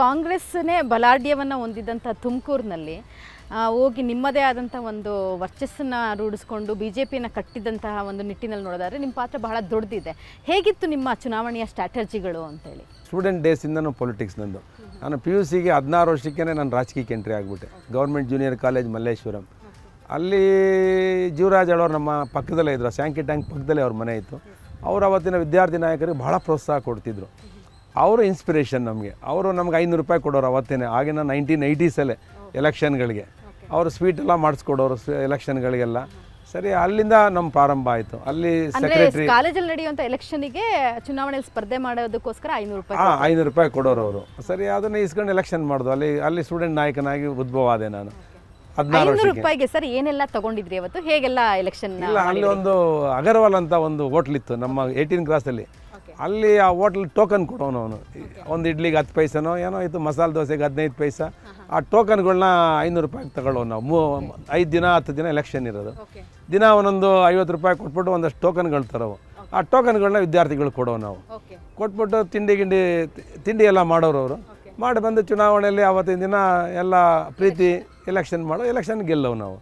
ಕಾಂಗ್ರೆಸ್ನೇ ಬಲಾಢ್ಯವನ್ನು ಹೊಂದಿದ್ದಂಥ ತುಮಕೂರಿನಲ್ಲಿ ಹೋಗಿ ನಿಮ್ಮದೇ ಆದಂಥ ಒಂದು ವರ್ಚಸ್ಸನ್ನು ರೂಢಿಸ್ಕೊಂಡು ಬಿ ಜೆ ಪಿನ ಕಟ್ಟಿದಂತಹ ಒಂದು ನಿಟ್ಟಿನಲ್ಲಿ ನೋಡಿದ್ರೆ ನಿಮ್ಮ ಪಾತ್ರ ಬಹಳ ದೊಡ್ಡದಿದೆ. ಹೇಗಿತ್ತು ನಿಮ್ಮ ಚುನಾವಣೆಯ ಸ್ಟ್ರಾಟಜಿಗಳು ಅಂತೇಳಿ? ಸ್ಟೂಡೆಂಟ್ ಡೇಸಿಂದನೂ ಪೊಲಿಟಿಕ್ಸ್ ನಂದು. ನಾನು ಪಿ ಯು ಸಿಗೆ ಹದಿನಾರು ವರ್ಷಕ್ಕೇ ನಾನು ರಾಜಕೀಯಕ್ಕೆ entry ಆಗಿಬಿಟ್ಟೆ. Government junior college Malleshwaram. ಅಲ್ಲಿ ಜೀವರಾಜ್ ಅಳವ್ರು ನಮ್ಮ ಪಕ್ಕದಲ್ಲೇ ಇದ್ದರು ಸ್ಯಾಂಕಿ ಟ್ಯಾಂಕ್ ಪಕ್ಕದಲ್ಲೇ ಅವ್ರ ಮನೆ ಇತ್ತು. ಅವರು ಅವತ್ತಿನ ವಿದ್ಯಾರ್ಥಿ ನಾಯಕರಿಗೆ ಭಾಳ ಪ್ರೋತ್ಸಾಹ ಕೊಡ್ತಿದ್ರು. ಅವರು ಇನ್ಸ್ಪಿರೇಷನ್ ನಮಗೆ. ಅವರು ನಮ್ಗೆ ಐನೂರು ರೂಪಾಯಿ ಕೊಡೋರು ಅವತ್ತೇನೆ ಆಗಿನ ನೈನ್ಟೀನ್ ಏಯ್ಟೀಸಲ್ಲೇ ಎಲೆಕ್ಷನ್ಗಳಿಗೆ ಅವರು ಸ್ವೀಟ್ ಎಲ್ಲ ಮಾಡಿಸ್ಕೊಡೋರು ಎಲೆಕ್ಷನ್ಗಳಿಗೆಲ್ಲ ಸರಿ ಅಲ್ಲಿಂದ ನಮ್ಮ ಪ್ರಾರಂಭ ಆಯಿತು. ಅಲ್ಲಿ ಸೆಕ್ರೆಟರಿ ಕಾಲೇಜಲ್ಲಿ ನಡೆಯುವಂಥ ಎಲೆಕ್ಷನ್ಗೆ ಚುನಾವಣೆಯಲ್ಲಿ ಸ್ಪರ್ಧೆ ಮಾಡೋದಕ್ಕೋಸ್ಕರ ಐನೂರು ರೂಪಾಯಿ ಹಾಂ ಐನೂರು ರೂಪಾಯಿ ಕೊಡೋರು ಅವರು. ಸರಿ ಅದನ್ನು ಇಸ್ಕೊಂಡು ಎಲೆಕ್ಷನ್ ಮಾಡೋದು. ಅಲ್ಲಿ ಅಲ್ಲಿ ಸ್ಟೂಡೆಂಟ್ ನಾಯಕನಾಗಿ ಉದ್ಭವ ಆದೆ ನಾನು. ಹದಿನಾರು ರೂಪಾಯಿಗೆ ಸರ್ ಏನೆಲ್ಲ ತಗೊಂಡಿದ್ರಿ ಅವತ್ತು? ಹೇಗೆಲ್ಲ ಎಲೆಕ್ಷನ್ ಇಲ್ಲ ಅಲ್ಲಿ ಒಂದು ಅಗರ್ವಾಲ್ ಅಂತ ಒಂದು ಹೋಟ್ಲಿತ್ತು ನಮ್ಮ ಏಯ್ಟೀನ್ ಕ್ರಾಸಲ್ಲಿ ಅಲ್ಲಿ ಆ ಹೋಟ್ಲ್ ಟೋಕನ್ ಕೊಡೋನು ಅವನು. ಒಂದು ಇಡ್ಲಿಗೆ ಹತ್ತು ಪೈಸನೋ ಏನೋ ಇದು ಮಸಾಲೆ ದೋಸೆಗೆ ಹದಿನೈದು ಪೈಸಾ. ಆ ಟೋಕನ್ಗಳನ್ನ ಐನೂರು ರೂಪಾಯಿಗೆ ತಗೊಳ್ಳೋ ನಾವು. ಮೂ ಐದು ದಿನ ಹತ್ತು ದಿನ ಎಲೆಕ್ಷನ್ ಇರೋದು. ದಿನ ಒಂದೊಂದು ಐವತ್ತು ರೂಪಾಯಿ ಕೊಟ್ಬಿಟ್ಟು ಒಂದಷ್ಟು ಟೋಕನ್ಗಳು ತರೋವು. ಆ ಟೋಕನ್ಗಳನ್ನ ವಿದ್ಯಾರ್ಥಿಗಳು ಕೊಡೋ ನಾವು. ಕೊಟ್ಬಿಟ್ಟು ತಿಂಡಿ ಗಿಂಡಿ ತಿಂಡಿ ಎಲ್ಲ ಮಾಡೋರು ಅವರು. ಮಾಡಿ ಬಂದು ಚುನಾವಣೆಯಲ್ಲಿ ಆವತ್ತಿನ ದಿನ ಎಲ್ಲ ಪ್ರೀತಿ ಎಲೆಕ್ಷನ್ ಮಾಡೋ ಎಲೆಕ್ಷನ್ ಗೆಲ್ಲವು ನಾವು.